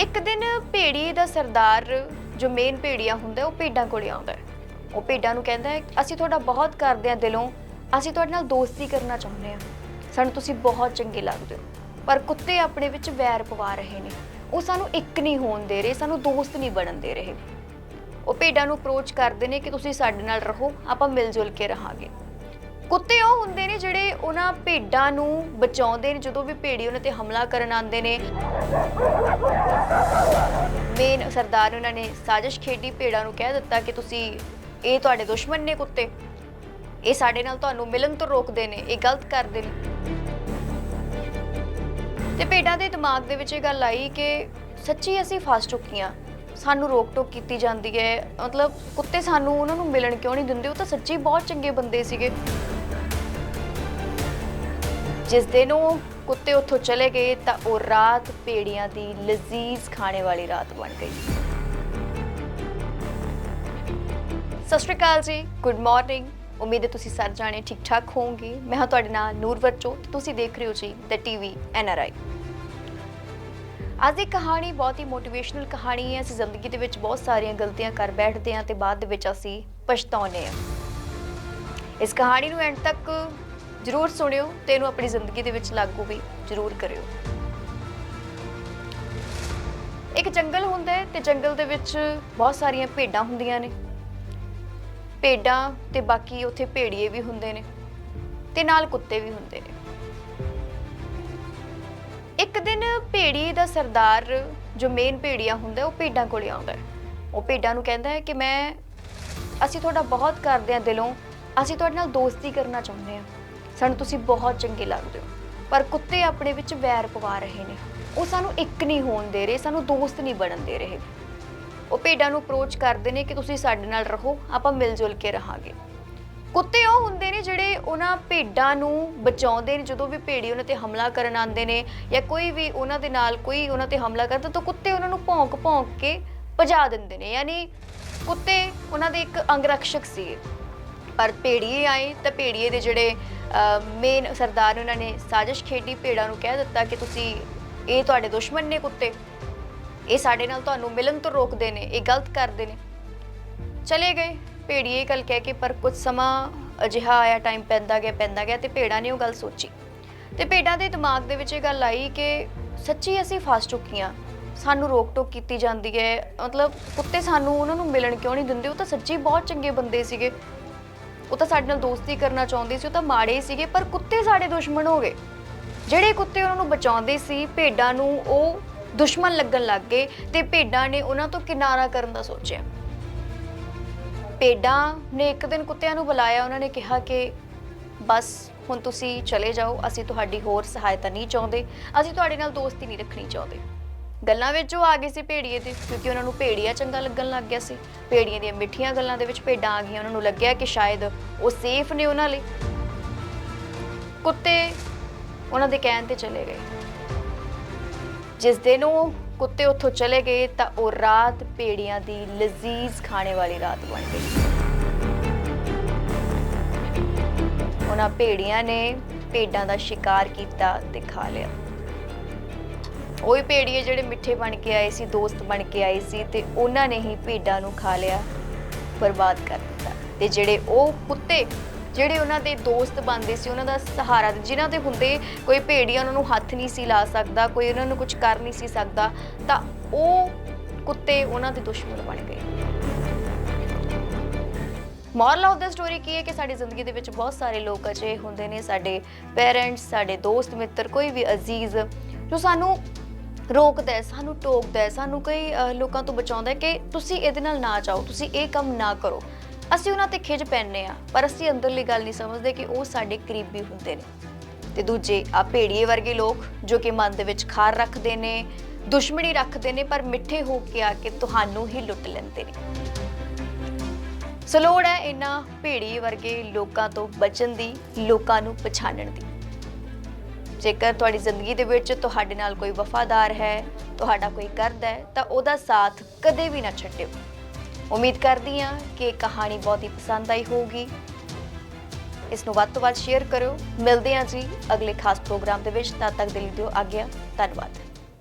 ਇੱਕ ਦਿਨ ਭੇੜੀ ਦਾ ਸਰਦਾਰ, ਜੋ ਮੇਨ ਭੇੜੀਆ ਹੁੰਦਾ, ਉਹ ਭੇਡਾਂ ਕੋਲੇ ਆਉਂਦਾ ਹੈ। ਉਹ ਭੇਡਾਂ ਨੂੰ ਕਹਿੰਦਾ ਹੈ, ਅਸੀਂ ਤੁਹਾਡਾ ਬਹੁਤ ਕਰਦੇ ਹਾਂ ਦਿਲੋਂ, ਅਸੀਂ ਤੁਹਾਡੇ ਨਾਲ ਦੋਸਤੀ ਕਰਨਾ ਚਾਹੁੰਦੇ ਹਾਂ। ਸਾਨੂੰ ਤੁਸੀਂ ਬਹੁਤ ਚੰਗੇ ਲੱਗਦੇ ਹੋ, ਪਰ ਕੁੱਤੇ ਆਪਣੇ ਵਿੱਚ ਵੈਰ ਪਵਾ ਰਹੇ ਨੇ। ਉਹ ਸਾਨੂੰ ਇੱਕ ਨਹੀਂ ਹੋਣ ਦੇ ਰਹੇ, ਸਾਨੂੰ ਦੋਸਤ ਨਹੀਂ ਬਣਨ ਦੇ ਰਹੇ। ਉਹ ਭੇਡਾਂ ਨੂੰ ਅਪਰੋਚ ਕਰਦੇ ਨੇ ਕਿ ਤੁਸੀਂ ਸਾਡੇ ਨਾਲ ਰਹੋ, ਆਪਾਂ ਮਿਲ ਜੁਲ ਕੇ ਰਹਾਂਗੇ। ਕੁੱਤੇ ਉਹ ਹੁੰਦੇ ਨੇ ਜਿਹੜੇ ਉਹਨਾਂ ਭੇਡਾਂ ਨੂੰ ਬਚਾਉਂਦੇ ਨੇ, ਜਦੋਂ ਵੀ ਭੇੜੀ ਉਹਨਾਂ ਤੇ ਹਮਲਾ ਕਰਨ ਆਉਂਦੇ ਨੇ। ਮੇਨ ਸਰਦਾਰ ਨੇ ਉਹਨਾਂ ਨੇ ਸਾਜ਼ਿਸ਼ ਖੇਡੀ ਭੇੜਾਂ ਨੂੰ ਕਹਿ ਦਿੱਤਾ ਕਿ ਤੁਸੀਂ ਇਹ ਤੁਹਾਡੇ ਦੁਸ਼ਮਣ ਨੇ ਕੁੱਤੇ। ਇਹ ਸਾਡੇ ਨਾਲ ਤੁਹਾਨੂੰ ਮਿਲਣ ਤੋਂ ਰੋਕਦੇ ਨੇ, ਇਹ ਗਲਤ ਕਰਦੇ ਨੇ। ਤੇ ਭੇਡਾਂ ਦੇ ਦਿਮਾਗ ਦੇ ਵਿੱਚ ਇਹ ਗੱਲ ਆਈ ਕਿ ਸੱਚੀ ਅਸੀਂ ਫਸ ਚੁੱਕੀਆਂ। ਸਾਨੂੰ ਰੋਕ ਟੋਕ ਕੀਤੀ ਜਾਂਦੀ ਹੈ। ਮਤਲਬ ਕੁੱਤੇ ਸਾਨੂੰ ਉਹਨਾਂ ਨੂੰ ਮਿਲਣ ਕਿਉਂ ਨਹੀਂ ਦਿੰਦੇ? ਉਹ ਤਾਂ ਸੱਚੀ ਬਹੁਤ ਚੰਗੇ ਬੰਦੇ ਸੀਗੇ। ਜਿਸ ਦਿਨ ਉਹ ਕੁੱਤੇ ਉੱਥੋਂ ਚਲੇ ਗਏ ਤਾਂ ਉਹ ਰਾਤ ਪੇੜੀਆਂ ਦੀ ਲਜ਼ੀਜ਼ ਖਾਣੇ ਵਾਲੀ ਰਾਤ ਬਣ ਗਈ। ਸਤਿ ਸ਼੍ਰੀ ਅਕਾਲ ਜੀ, ਗੁੱਡ ਮਾਰਨਿੰਗ। ਉਮੀਦ ਹੈ ਤੁਸੀਂ ਸਾਰੇ ਜਾਣੇ ਠੀਕ ਠਾਕ ਹੋਵੋਗੇ। ਮੈਂ ਹਾਂ ਤੁਹਾਡੇ ਨਾਲ ਨੂਰਵਰਚੋ ਤੁਸੀਂ ਦੇਖ ਰਹੇ ਹੋ ਜੀ ਦ ਟੀਵੀ ਐਨਆਰਆਈ ਅੱਜ ਦੀ ਕਹਾਣੀ ਬਹੁਤ ਹੀ ਮੋਟੀਵੇਸ਼ਨਲ ਕਹਾਣੀ ਹੈ। ਅਸੀਂ ਜ਼ਿੰਦਗੀ ਦੇ ਵਿੱਚ ਬਹੁਤ ਸਾਰੀਆਂ ਗਲਤੀਆਂ ਕਰ ਬੈਠਦੇ ਹਾਂ ਤੇ ਬਾਅਦ ਦੇ ਵਿੱਚ ਅਸੀਂ ਪਛਤਾਉਂਦੇ ਹਾਂ। ਇਸ ਕਹਾਣੀ ਨੂੰ ਐਂਡ ਤੱਕ ਜ਼ਰੂਰ ਸੁਣਿਓ ਤੇ ਇਹਨੂੰ ਆਪਣੀ ਜ਼ਿੰਦਗੀ ਦੇ ਵਿੱਚ ਲਾਗੂ ਵੀ ਜ਼ਰੂਰ ਕਰਿਓ। ਇੱਕ ਜੰਗਲ ਹੁੰਦਾ ਹੈ ਤੇ ਜੰਗਲ ਦੇ ਵਿੱਚ ਬਹੁਤ ਸਾਰੀਆਂ ਭੇਡਾਂ ਹੁੰਦੀਆਂ ਨੇ। ਭੇਡਾਂ ਤੇ ਬਾਕੀ ਉੱਥੇ ਭੇੜੀਏ ਵੀ ਹੁੰਦੇ ਨੇ ਤੇ ਨਾਲ ਕੁੱਤੇ ਵੀ ਹੁੰਦੇ ਨੇ। ਇੱਕ ਦਿਨ ਭੇੜੀ ਦਾ ਸਰਦਾਰ ਜੋ ਮੇਨ ਭੇੜੀਆ ਹੁੰਦਾ, ਉਹ ਭੇਡਾਂ ਕੋਲ ਆਉਂਦਾ ਹੈ। ਉਹ ਭੇਡਾਂ ਨੂੰ ਕਹਿੰਦਾ ਹੈ ਕਿ ਮੈਂ, ਅਸੀਂ ਤੁਹਾਡਾ ਬਹੁਤ ਕਰਦੇ ਹਾਂ ਦਿਲੋਂ, ਅਸੀਂ ਤੁਹਾਡੇ ਨਾਲ ਦੋਸਤੀ ਕਰਨਾ ਚਾਹੁੰਦੇ ਹਾਂ। ਸਾਨੂੰ ਤੁਸੀਂ ਬਹੁਤ ਚੰਗੇ ਲੱਗਦੇ ਹੋ। ਪਰ ਕੁੱਤੇ ਆਪਣੇ ਵਿੱਚ ਵੈਰ ਪਵਾ ਰਹੇ ਨੇ। ਉਹ ਸਾਨੂੰ ਇੱਕ ਨਹੀਂ ਹੋਣ ਦੇ ਰਹੇ, ਸਾਨੂੰ ਦੋਸਤ ਨਹੀਂ ਬਣਨ ਦੇ ਰਹੇ। ਉਹ ਭੇਡਾਂ ਨੂੰ ਅਪਰੋਚ ਕਰਦੇ ਨੇ ਕਿ ਤੁਸੀਂ ਸਾਡੇ ਨਾਲ ਰਹੋ, ਆਪਾਂ ਮਿਲ ਜੁਲ ਕੇ ਰਹਾਂਗੇ। ਕੁੱਤੇ ਉਹ ਹੁੰਦੇ ਨੇ ਜਿਹੜੇ ਉਹਨਾਂ ਭੇਡਾਂ ਨੂੰ ਬਚਾਉਂਦੇ ਨੇ। ਜਦੋਂ ਵੀ ਭੇੜੀ ਉਹਨਾਂ ਤੇ ਹਮਲਾ ਕਰਨ ਆਉਂਦੇ ਨੇ ਜਾਂ ਕੋਈ ਵੀ ਉਹਨਾਂ ਦੇ ਨਾਲ ਕੋਈ ਉਹਨਾਂ ਤੇ ਹਮਲਾ ਕਰਦਾ ਤਾਂ ਕੁੱਤੇ ਉਹਨਾਂ ਨੂੰ ਭੌਂਕ ਭੌਂਕ ਕੇ ਭਜਾ ਦਿੰਦੇ ਨੇ। ਯਾਨੀ ਕੁੱਤੇ ਉਹਨਾਂ ਦੇ ਇੱਕ ਅੰਗਰਖਸ਼ਕ ਸੀ। ਪਰ ਭੇੜੀਏ ਆਏ ਤਾਂ ਭੇੜੀਏ ਦੇ ਜਿਹੜੇ ਮੇਨ ਸਰਦਾਰ ਨੇ ਉਹਨਾਂ ਨੇ ਸਾਜ਼ਿਸ਼ ਖੇਡੀ, ਭੇੜਾਂ ਨੂੰ ਕਹਿ ਦਿੱਤਾ ਕਿ ਤੁਸੀਂ ਇਹ ਤੁਹਾਡੇ ਦੁਸ਼ਮਣ ਨੇ ਕੁੱਤੇ। ਇਹ ਸਾਡੇ ਨਾਲ ਤੁਹਾਨੂੰ ਮਿਲਣ ਤੋਂ ਰੋਕਦੇ ਨੇ, ਇਹ ਗਲਤ ਕਰਦੇ ਨੇ। ਚਲੇ ਗਏ। ਭੇੜੀਏ ਗੱਲ ਕਹਿ ਕੇ ਪਰ ਕੁਝ ਸਮਾਂ ਅਜਿਹਾ ਆਇਆ ਟਾਈਮ ਪੈਂਦਾ ਗਿਆ ਪੈਂਦਾ ਗਿਆ ਤੇ ਭੇੜਾਂ ਨੇ ਉਹ ਗੱਲ ਸੋਚੀ। ਤੇ ਭੇਡਾਂ ਦੇ ਦਿਮਾਗ ਦੇ ਵਿੱਚ ਇਹ ਗੱਲ ਆਈ ਕਿ ਸੱਚੀ ਅਸੀਂ ਫਸ ਚੁੱਕੀਆਂ। ਸਾਨੂੰ ਰੋਕ ਟੋਕ ਕੀਤੀ ਜਾਂਦੀ ਹੈ। ਮਤਲਬ ਕੁੱਤੇ ਸਾਨੂੰ, ਉਹਨਾਂ ਨੂੰ ਮਿਲਣ ਕਿਉਂ ਨਹੀਂ ਦਿੰਦੇ? ਉਹ ਤਾਂ ਸੱਚੀ ਬਹੁਤ ਚੰਗੇ ਬੰਦੇ ਸੀਗੇ। ਉਹ ਤਾਂ ਸਾਡੇ ਨਾਲ ਦੋਸਤੀ ਕਰਨਾ ਚਾਹੁੰਦੇ ਸੀ, ਉਹ ਤਾਂ ਮਾੜੇ ਸੀਗੇ, ਪਰ ਕੁੱਤੇ ਸਾਡੇ ਦੁਸ਼ਮਣ ਹੋ ਗਏ। ਜਿਹੜੇ ਕੁੱਤੇ ਉਹਨਾਂ ਨੂੰ ਬਚਾਉਂਦੇ ਸੀ, ਭੇਡਾਂ ਨੂੰ ਉਹ ਦੁਸ਼ਮਣ ਲੱਗਣ ਲੱਗ ਗਏ ਤੇ ਭੇਡਾਂ ਨੇ ਉਹਨਾਂ ਤੋਂ ਕਿਨਾਰਾ ਕਰਨ ਦਾ ਸੋਚਿਆ। ਭੇਡਾਂ ਨੇ ਇੱਕ ਦਿਨ ਕੁੱਤਿਆਂ ਨੂੰ ਬੁਲਾਇਆ, ਉਹਨਾਂ ਨੇ ਕਿਹਾ ਕਿ ਬਸ, ਹੁਣ ਤੁਸੀਂ ਚਲੇ ਜਾਓ, ਅਸੀਂ ਤੁਹਾਡੀ ਹੋਰ ਸਹਾਇਤਾ ਨਹੀਂ ਚਾਹੁੰਦੇ, ਅਸੀਂ ਤੁਹਾਡੇ ਨਾਲ ਦੋਸਤੀ ਨਹੀਂ ਰੱਖਣੀ ਚਾਹੁੰਦੇ। ਗੱਲਾਂ ਵਿੱਚ ਉਹ ਆ ਗਏ ਸੀ ਭੇੜੀਏ ਦੇ ਕਿਉਂਕਿ ਉਹਨਾਂ ਨੂੰ ਭੇੜੀਆ ਚੰਗਾ ਲੱਗਣ ਲੱਗ ਗਿਆ ਸੀ। ਭੇੜੀਆਂ ਦੀਆਂ ਮਿੱਠੀਆਂ ਗੱਲਾਂ ਦੇ ਵਿੱਚ ਭੇਡਾਂ ਆ ਗਈਆਂ, ਉਹਨਾਂ ਨੂੰ ਲੱਗਿਆ ਕਿ ਸ਼ਾਇਦ ਉਹ ਸੇਫ ਨੇ ਉਹਨਾਂ ਲਈ। ਕੁੱਤੇ ਉਹਨਾਂ ਦੇ ਕਹਿਣ ਤੇ ਚਲੇ ਗਏ। ਜਿਸ ਦਿਨ ਉਹ ਕੁੱਤੇ ਉੱਥੋਂ ਚਲੇ ਗਏ, ਤਾਂ ਉਹ ਰਾਤ ਭੇੜੀਆਂ ਦੀ ਲਜ਼ੀਜ਼ ਖਾਣੇ ਵਾਲੀ ਰਾਤ ਬਣ ਗਈ। ਉਹਨਾਂ ਭੇੜੀਆਂ ਨੇ ਭੇਡਾਂ ਦਾ ਸ਼ਿਕਾਰ ਕੀਤਾ ਤੇ ਖਾ ਲਿਆ। ਉਹੀ ਭੇੜੀਏ ਜਿਹੜੇ ਮਿੱਠੇ ਬਣ ਕੇ ਆਏ ਸੀ, ਦੋਸਤ ਬਣ ਕੇ ਆਏ ਸੀ ਤੇ ਉਹਨਾਂ ਨੇ ਹੀ ਭੇਡਾਂ ਨੂੰ ਖਾ ਲਿਆ, ਬਰਬਾਦ ਕਰ ਦਿੱਤਾ। ਤੇ ਜਿਹੜੇ ਉਹ ਕੁੱਤੇ, ਜਿਹੜੇ ਉਹਨਾਂ ਦੇ ਦੋਸਤ ਬਣਦੇ ਸੀ, ਉਹਨਾਂ ਦਾ ਸਹਾਰਾ ਜਿਨ੍ਹਾਂ ਦੇ ਹੁੰਦੇ ਕੋਈ ਭੇੜੀਆ ਉਹਨਾਂ ਨੂੰ ਹੱਥ ਨਹੀਂ ਸੀ ਲਾ ਸਕਦਾ, ਕੋਈ ਉਹਨਾਂ ਨੂੰ ਕੁਝ ਕਰ ਨਹੀਂ ਸੀ ਸਕਦਾ, ਤਾਂ ਉਹ ਕੁੱਤੇ ਉਹਨਾਂ ਦੇ ਦੁਸ਼ਮਣ ਬਣ ਗਏ। ਮੋਰਲ ਆਫ ਦਾ ਸਟੋਰੀ ਕੀ ਹੈ ਕਿ ਸਾਡੀ ਜ਼ਿੰਦਗੀ ਦੇ ਵਿੱਚ ਬਹੁਤ ਸਾਰੇ ਲੋਕ ਅਜੇ ਹੁੰਦੇ ਨੇ, ਸਾਡੇ ਪੇਰੈਂਟਸ, ਸਾਡੇ ਦੋਸਤ, ਮਿੱਤਰ, ਕੋਈ ਵੀ ਅਜ਼ੀਜ਼, ਜੋ ਸਾਨੂੰ ਰੋਕਦਾ ਹੈ ਸਾਨੂੰ ਟੋਕਦਾ ਹੈ ਸਾਨੂੰ ਕਈ ਅਹ, ਲੋਕਾਂ ਤੋਂ ਬਚਾਉਂਦਾ ਹੈ ਕਿ ਤੁਸੀਂ ਇਹਦੇ ਨਾਲ ਨਾ ਜਾਓ ਤੁਸੀਂ ਇਹ ਕੰਮ ਨਾ ਕਰੋ। ਅਸੀਂ ਉਹਨਾਂ ਤੇ ਖਿਜ ਪੈਂਦੇ ਆ ਪਰ ਅਸੀਂ ਅੰਦਰਲੀ ਗੱਲ ਨਹੀਂ ਸਮਝਦੇ ਕਿ ਉਹ ਸਾਡੇ ਕਰੀਬੀ ਹੁੰਦੇ ਨੇ। ਤੇ ਦੂਜੇ ਆ ਭੇੜੀਏ ਵਰਗੇ ਲੋਕ ਜੋ ਕਿ ਮਨ ਦੇ ਵਿੱਚ ਖਾਰ ਰੱਖਦੇ ਨੇ ਦੁਸ਼ਮਣੀ ਰੱਖਦੇ ਨੇ ਪਰ ਮਿੱਠੇ ਹੋ ਕੇ ਆ ਕੇ ਤੁਹਾਨੂੰ ਹੀ ਲੁੱਟ ਲੈਂਦੇ ਨੇ। ਸੋ ਲੋੜ ਹੈ ਇਹਨਾਂ ਭੇੜੀ ਵਰਗੇ ਲੋਕਾਂ ਤੋਂ ਬਚਣ ਦੀ ਲੋਕਾਂ ਨੂੰ ਪਛਾਣਨ ਦੀ। ਜੇਕਰ ਤੁਹਾਡੀ ਜ਼ਿੰਦਗੀ ਦੇ ਵਿੱਚ ਤੁਹਾਡੇ ਨਾਲ ਕੋਈ ਵਫਾਦਾਰ ਹੈ, ਤੁਹਾਡਾ ਕੋਈ ਕਰਦਾ ਹੈ, ਤਾਂ ਉਹਦਾ ਸਾਥ ਕਦੇ ਵੀ ਨਾ ਛੱਡਿਓ। ਉਮੀਦ ਕਰਦੀ ਹਾਂ ਕਿ ਇਹ ਕਹਾਣੀ ਬਹੁਤ ਹੀ ਪਸੰਦ ਆਈ ਹੋਊਗੀ। ਇਸ ਨੂੰ ਵੱਧ ਤੋਂ ਵੱਧ ਸ਼ੇਅਰ ਕਰੋ। ਮਿਲਦੇ ਹਾਂ ਜੀ ਅਗਲੇ ਖਾਸ ਪ੍ਰੋਗਰਾਮ ਦੇ ਵਿੱਚ। ਤਦ ਤੱਕ ਦੇ ਲਈ ਦਿਓ ਆਗਿਆ। ਧੰਨਵਾਦ।